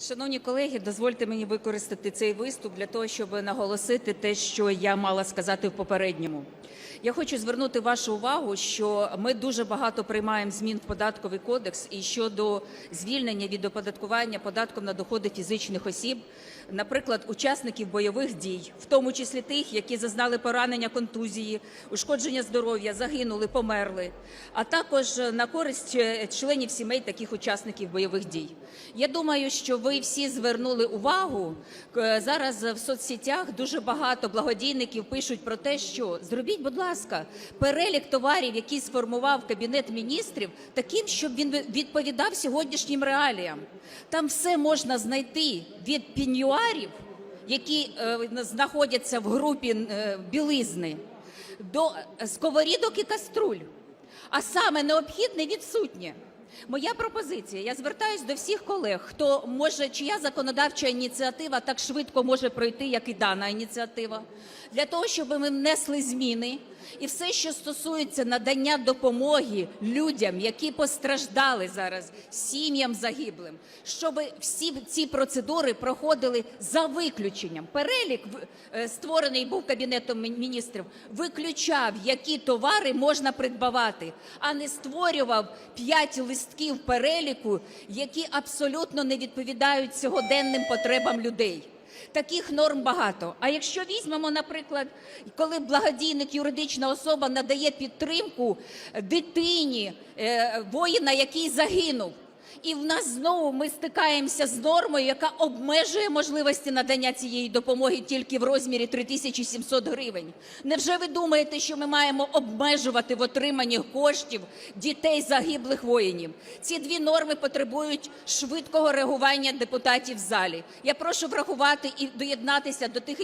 Шановні колеги, дозвольте мені використати цей виступ для того, щоб наголосити те, що я мала сказати в попередньому. Я хочу звернути вашу увагу, що ми дуже багато приймаємо змін в податковий кодекс і щодо звільнення від оподаткування податком на доходи фізичних осіб, наприклад, учасників бойових дій, в тому числі тих, які зазнали поранення, контузії, ушкодження здоров'я, загинули, померли, а також на користь е, членів сімей таких учасників бойових дій. Я думаю, що ви всі звернули увагу е, зараз в соцсетях дуже багато благодійників пишуть про те, що зробіть, будь ласка, перелік товарів, який сформував кабінет міністрів, таким, щоб він відповідав сьогоднішнім реаліям. Там все можна знайти від пінюарів, які е, знаходяться в групі е, білизни, до сковорідок і каструль. А саме необхідне відсутнє. Моя пропозиція. Я звертаюсь до всіх колег, хто може, чия законодавча ініціатива так швидко може пройти, як і дана ініціатива, для того, щоб ми внесли зміни і все, що стосується надання допомоги людям, які постраждали зараз, сім'ям загиблим, щоб всі ці процедури проходили за виключенням. Перелік е, створений був кабінетом міністрів, виключав, які товари можна придбавати, а не створював п'ять листків переліку, які абсолютно не відповідають сьогоденним потребам людей. Таких норм багато. А якщо візьмемо, наприклад, коли благодійник юридична особа надає підтримку дитині е, воїна, який загинув. І в нас знову ми стикаємося з нормою, яка обмежує можливості надання цієї допомоги тільки в розмірі 3700 гривень. Невже ви думаєте, що ми маємо обмежувати в отриманні коштів дітей загиблих воїнів? Ці дві норми потребують швидкого реагування депутатів в залі. Я прошу врахувати і доєднатися до тих